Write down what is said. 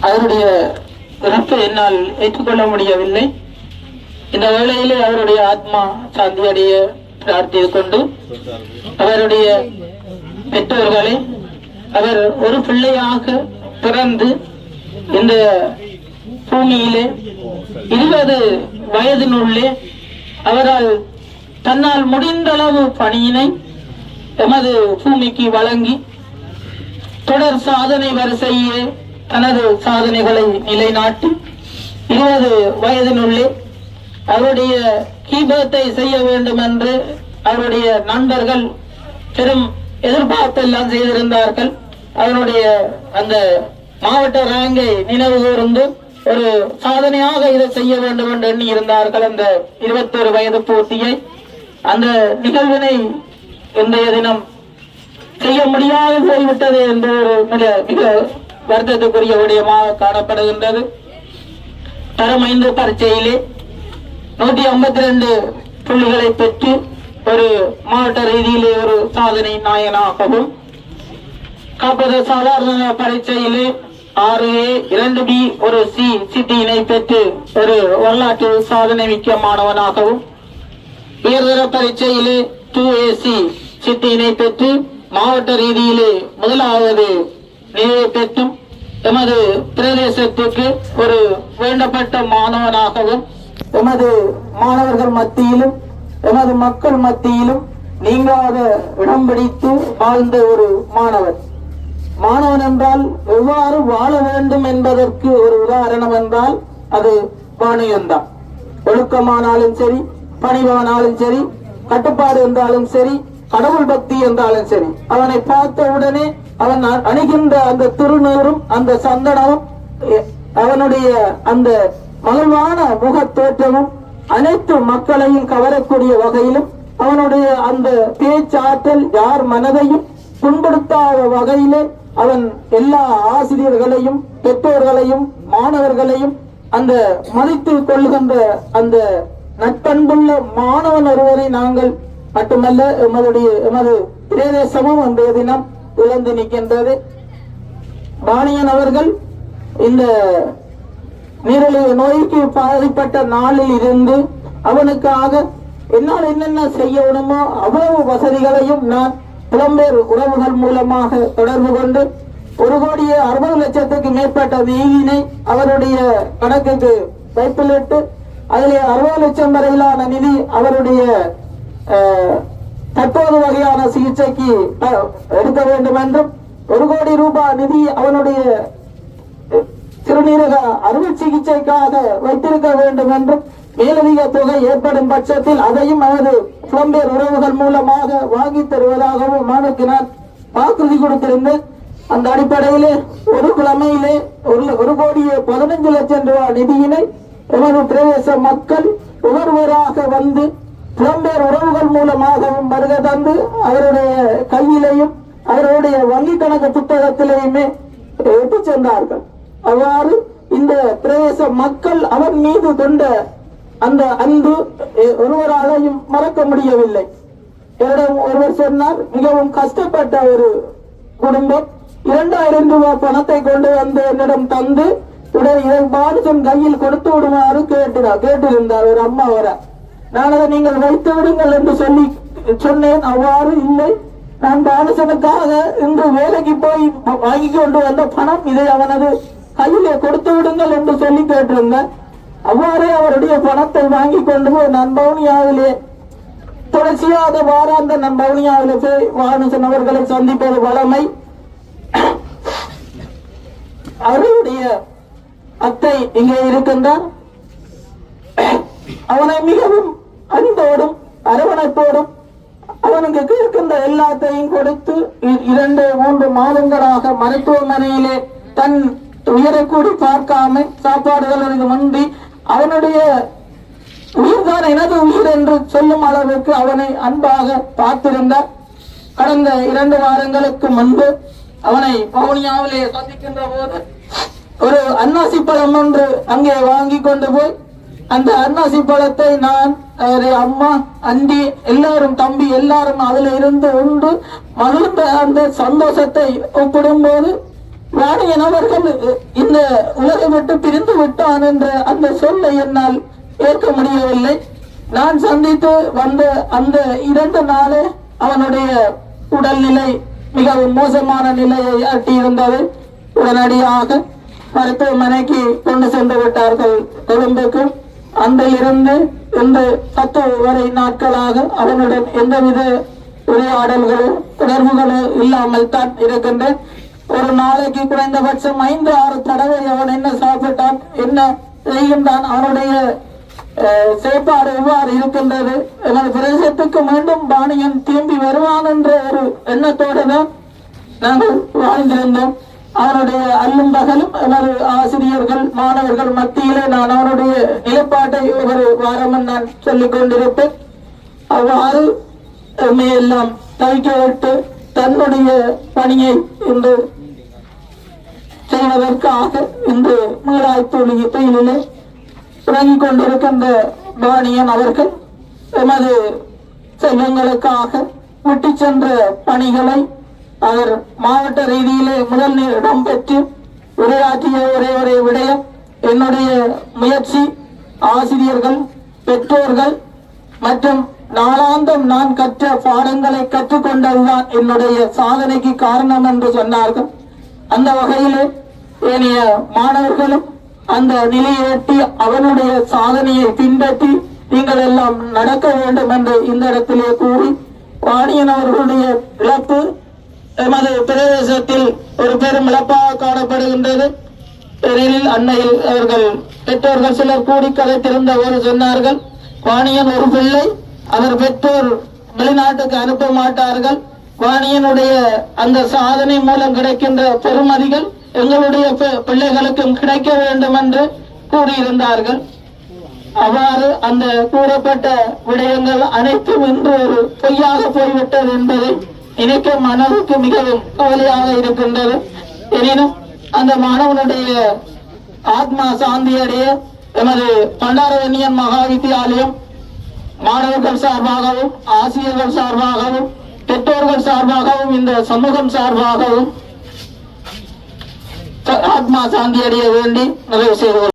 அவருடைய இறப்பை என்னால் ஏற்றுக்கொள்ள முடியவில்லை. இந்த வேளையிலே அவருடைய ஆத்மா சாந்தி அடைய பிரார்த்தித்துக் கொண்டு அவருடைய பெற்றோர்களை அவர் ஒரு பிள்ளையாக பிறந்து இந்த பூமியிலே இருபது வயதினுள்ளே அவரால் தன்னால் முடிந்த அளவு பணியினை எமது பூமிக்கு வழங்கி தொடர் சாதனை வரிசையே தனது சாதனைகளை நிலைநாட்டி இருபது வயதினுள்ளே அவருடைய கீபத்தை செய்ய வேண்டும் என்று அவருடைய நண்பர்கள் பெரும் எதிர்பார்ப்பெல்லாம் செய்திருந்தார்கள். அவருடைய அந்த மாவட்ட ரேங்கை நினைவு கூர்ந்து ஒரு சாதனையாக இதை செய்ய வேண்டும் என்று எண்ணி இருந்தார்கள் அந்த இருபத்தொரு வயது போட்டியை. அந்த நிகழ்வினை இன்றைய தினம் செய்ய முடியாது போய்விட்டது என்ற ஒரு மிக மிக வருத்தத்துக்குரிய விடயமாக காணப்படுகின்றது. தரம் ஐந்து பரீட்சையிலே நூற்றி ஐம்பத்தி ரெண்டு புள்ளிகளை பெற்று ஒரு மாவட்ட ரீதியிலே ஒரு சாதனை நாயனாகவும் காப்பது சாதாரண பரீட்சையிலே ஆறு ஏ இரண்டு பி ஒரு சி சிட்டியினை பெற்று ஒரு வரலாற்று சாதனை மிக்க மாணவனாகவும் உயர்தர பரீட்சையிலே டூ சி சிட்டியினை பெற்று மாவட்ட ரீதியிலே முதலாவது நிலையை பெற்றும் எமது பிரதேசத்துக்கு ஒரு வேண்டப்பட்ட மாணவனாகவும் எமது மாணவர்கள் மத்தியிலும் எமது மக்கள் மத்தியிலும் நீங்காத இடம் பிடித்து வாழ்ந்த ஒரு மாணவன் மாணவன் என்றால் எவ்வாறு வாழ வேண்டும் என்பதற்கு ஒரு உதாரணம் என்றால் அது வாணியம்தான் ஒழுக்கமானாலும் சரி பணிவானாலும் சரி கட்டுப்பாடு என்றாலும் சரி கடவுள் பக்தி என்றாலும் சரி அவனை பார்த்த உடனே அவன் அணுகின்ற அந்த திருநூறும் அந்த சந்தனமும் அவனுடைய அந்த மகிழ்வான முக தோற்றமும் அனைத்து மக்களையும் கவரக்கூடிய வகையிலும் அவனுடைய அந்த பேச்சாற்றல் யார் மனதையும் புண்படுத்தாத வகையிலே அவன் எல்லா ஆசிரியர்களையும் பெற்றோர்களையும் மாணவர்களையும் அந்த மதித்து கொள்கின்ற அந்த நட்பண்புள்ள மாணவன் ஒருவரை நாங்கள் மட்டுமல்ல எமதுடைய எமது பிரதேசமும் இன்றைய தினம் இழந்து நிற்கின்றது. பாணியன் அவர்கள் இந்த நீரிழிவு நோய்க்கு பாதிப்பட்ட நாளில் இருந்து அவனுக்காக என்னால் என்னென்ன செய்யணுமோ அவ்வளவு வசதிகளையும் நான் புலம்பெயர் உறவுகள் மூலமாக தொடர்பு கொண்டு ஒரு கோடியே அறுபது லட்சத்துக்கு மேற்பட்ட நிதியினை அவருடைய கணக்குக்கு வைப்பிலிட்டு அதிலே அறுபது லட்சம் வரையிலான நிதி அவருடைய தற்போது வகையான சிகிச்சைக்கு எடுக்க வேண்டும் என்றும் ஒரு கோடி ரூபாய் நிதி அவனுடைய சிறுநீரக அறுவை சிகிச்சைக்காக வைத்திருக்க வேண்டும் என்றும் மேலதிக தொகை ஏற்படும் பட்சத்தில் அதையும் அவரது புலம்பெயர் உறவுகள் மூலமாக வாங்கி தருவதாகவும் அவனுக்கு நான் வாக்குறுதி கொடுத்திருந்தேன். அந்த அடிப்படையிலே ஒரு கிழமையிலே ஒரு ஒரு கோடியே பதினஞ்சு லட்சம் ரூபாய் நிதியினை எமது பிரதேச மக்கள் ஒவ்வொருவராக வந்து புலம்பெயர் உறவுகள் மூலமாகவும் வருகை தந்து அவருடைய கையிலையும் அவருடைய வங்கி கணக்கு புத்தகத்திலேயுமே எடுத்து சென்றார்கள். அவ்வாறு இந்த பிரதேச மக்கள் அவர் மீது கொண்ட அந்த அன்பு ஒருவராலையும் மறக்க முடியவில்லை. என்னிடம் ஒருவர் சொன்னார் மிகவும் கஷ்டப்பட்ட ஒரு குடும்பம். இரண்டாயிரம் ரூபாய் பணத்தை கொண்டு வந்து என்னிடம் தந்து உடனே இதை பானுசன் கையில் கொடுத்து விடுமாறு கேட்டுடா கேட்டிருந்தார் ஒரு அம்மா வர நான் அதை நீங்கள் வைத்து விடுங்கள் என்று சொல்லி சொன்னேன். அவ்வாறு இல்லை. நான் பானுசனுக்காக இன்று வேலைக்கு போய் வாங்கி கொண்டு வந்த பணம் இதை அவனது கையிலே கொடுத்து விடுங்கள் என்று சொல்லி கேட்டிருந்தேன். அவ்வாறே அவருடைய பணத்தை வாங்கி கொண்டு போய் நான் பவுனியாவிலே தொடர்ச்சியாக வாராந்த நம் பவுனியாவிலே போய் வானுசன் அவர்களை சந்திப்பது வளமை அவருடைய அத்தை இங்கே இருக்கின்றார். அவனை மிகவும் அன்போடும் அரவணைப்போடும் அவனுக்கு இருக்கின்ற எல்லாத்தையும் கொடுத்து இ- இரண்டு மூன்று மாதங்களாக மருத்துவமனையிலே தன் உயரக்கூடி பார்க்காம சாப்பாடுகளுக்கு முந்தி அவனுடைய உயிர்தான் எனது உயிர் என்று சொல்லும் அளவுக்கு அவனை அன்பாக பார்த்திருந்தார். கடந்த இரண்டு வாரங்களுக்கு முன்பு அவனை பவுனியாவிலே சந்திக்கின்ற போது ஒரு அன்னாசி பழம் ஒன்று அங்கே வாங்கி கொண்டு போய் அந்த அன்னாசி பழத்தை நான் அம்மா அண்டி எல்லாரும் தம்பி எல்லாரும் அதுல இருந்து உண்டு. மகிழ்ந்த அந்த சந்தோஷத்தை ஒப்பிடும்போது வாணியன் அவர்கள் இந்த உலகை விட்டு பிரிந்து விட்டான் என்ற அந்த சொல்லை என்னால் ஏற்க முடியவில்லை. நான் சந்தித்து வந்த அந்த இரண்டு நாளே அவனுடைய உடல்நிலை மிகவும் மோசமான நிலையை அட்டியிருந்தது. உடனடியாக மருத்துவமனைக்கு கொண்டு சென்று விட்டார்கள். கொழும்புக்கு அன்றிலிருந்து இந்த பத்து வரை நாட்களாக அவனுடன் எந்தவித உரையாடல்களோ தொடர்புகளோ இல்லாமல் தான் இருக்கின்றேன். ஒரு நாளைக்கு குறைந்தபட்சம் ஐந்து ஆறு தடவை அவன் என்ன சாப்பிட்டான் என்ன செய்கின்றான் அவனுடைய செயற்பாடு எவ்வாறு இருக்கின்றது எனது பிரதேசத்துக்கு மீண்டும் பாணியன் திரும்பி வருவான் என்ற ஒரு எண்ணத்தோடு தான் நாங்கள் வாழ்ந்திருந்தோம். அவனுடைய அல்லும் பகலும் எனது ஆசிரியர்கள் மாணவர்கள் மத்தியிலே நான் அவனுடைய நிலைப்பாட்டை ஒரு வாரமும் நான் சொல்லிக் கொண்டிருப்பேன். அவ்வாறு எம்மை எல்லாம் தவிக்க விட்டு தன்னுடைய பணியை இன்று செய்வதற்காக இன்று மீளாய்த்தொழி தொழிலே உறங்கிக் கொண்டிருக்கின்ற பாணியன் அவர்கள் எமது செல்வங்களுக்காக விட்டு சென்ற பணிகளை அவர் மாவட்ட ரீதியிலே முதல் இடம் பெற்று உரையாற்றிய ஒரே ஒரே விடயம். என்னுடைய முயற்சி ஆசிரியர்கள் பெற்றோர்கள் மற்றும் நாளாந்தம் நான் கற்ற பாடங்களை கற்றுக்கொண்டதுதான் என்னுடைய சாதனைக்கு காரணம் என்று சொன்னார்கள். அந்த வகையிலே ஏனைய மாணவர்களும் அந்த நிலையை எட்டி அவனுடைய சாதனையை பின்பற்றி நீங்கள் எல்லாம் நடக்க வேண்டும் என்று இந்த இடத்திலே கூறி வாணியன் அவர்களுடைய இழப்பு எமது பிரதேசத்தில் ஒரு பெரும் இழப்பாக காணப்படுகின்றது. எனில் அன்னையில் அவர்கள் பெற்றோர்கள் சிலர் கூடி கதைத்திருந்த போது சொன்னார்கள் வாணியன் ஒரு பிள்ளை அவர் பெற்றோர் வெளிநாட்டுக்கு அனுப்ப மாட்டார்கள். வாணியனுடைய அந்த சாதனை மூலம் கிடைக்கின்ற பெருமதிகள் எங்களுடைய பி- பிள்ளைகளுக்கும் கிடைக்க வேண்டும் என்று கூறியிருந்தார்கள். அவ்வாறு அந்த கூறப்பட்ட விடயங்கள் அனைத்தும் இன்று ஒரு பொய்யாக போய்விட்டது என்பதை நினைக்க மனதுக்கு மிகவும் கவலையாக இருக்கின்றது. எனினும் அந்த மாணவனுடைய ஆத்மா சாந்தி அடைய எமது பண்டாரவன்னியன் மகா வித்தியாலயம் மாணவர்கள் சார்பாகவும் ஆசிரியர்கள் சார்பாகவும் பெற்றோர்கள் சார்பாகவும் இந்த சமூகம் சார்பாகவும் ஆத்மா சாந்தி அடைய வேண்டி நிறைவு செய்து